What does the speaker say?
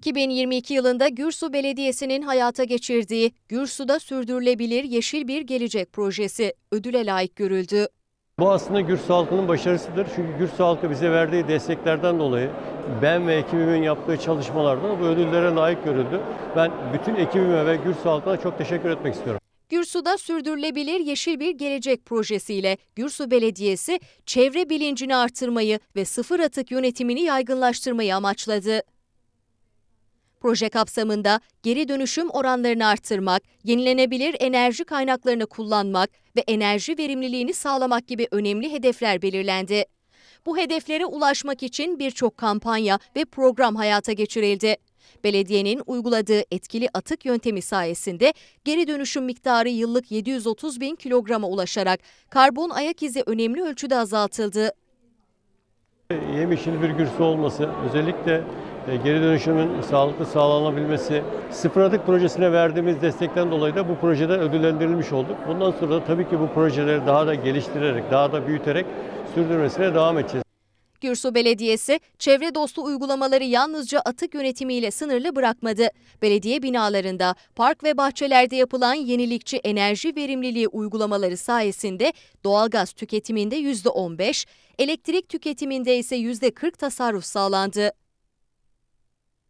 2022 yılında Gürsu Belediyesi'nin hayata geçirdiği Gürsu'da Sürdürülebilir Yeşil Bir Gelecek projesi ödüle layık görüldü. Bu aslında Gürsu halkının başarısıdır. Çünkü Gürsu halkı bize verdiği desteklerden dolayı ben ve ekibimin yaptığı çalışmalarda bu ödüllere layık görüldü. Ben bütün ekibime ve Gürsu halkına çok teşekkür etmek istiyorum. Gürsu'da Sürdürülebilir Yeşil Bir Gelecek projesiyle Gürsu Belediyesi çevre bilincini artırmayı ve sıfır atık yönetimini yaygınlaştırmayı amaçladı. Proje kapsamında geri dönüşüm oranlarını artırmak, yenilenebilir enerji kaynaklarını kullanmak ve enerji verimliliğini sağlamak gibi önemli hedefler belirlendi. Bu hedeflere ulaşmak için birçok kampanya ve program hayata geçirildi. Belediyenin uyguladığı etkili atık yöntemi sayesinde geri dönüşüm miktarı yıllık 730 bin kilograma ulaşarak karbon ayak izi önemli ölçüde azaltıldı. Yemyeşil bir Gürsu olması, özellikle e, geri dönüşümün sağlıklı sağlanabilmesi, sıfır atık projesine verdiğimiz destekten dolayı da bu projede ödüllendirilmiş olduk. Bundan sonra da tabii ki bu projeleri daha da geliştirerek, daha da büyüterek sürdürmesine devam edeceğiz. Gürsu Belediyesi, çevre dostu uygulamaları yalnızca atık yönetimiyle sınırlı bırakmadı. Belediye binalarında, park ve bahçelerde yapılan yenilikçi enerji verimliliği uygulamaları sayesinde doğalgaz tüketiminde %15, elektrik tüketiminde ise %40 tasarruf sağlandı.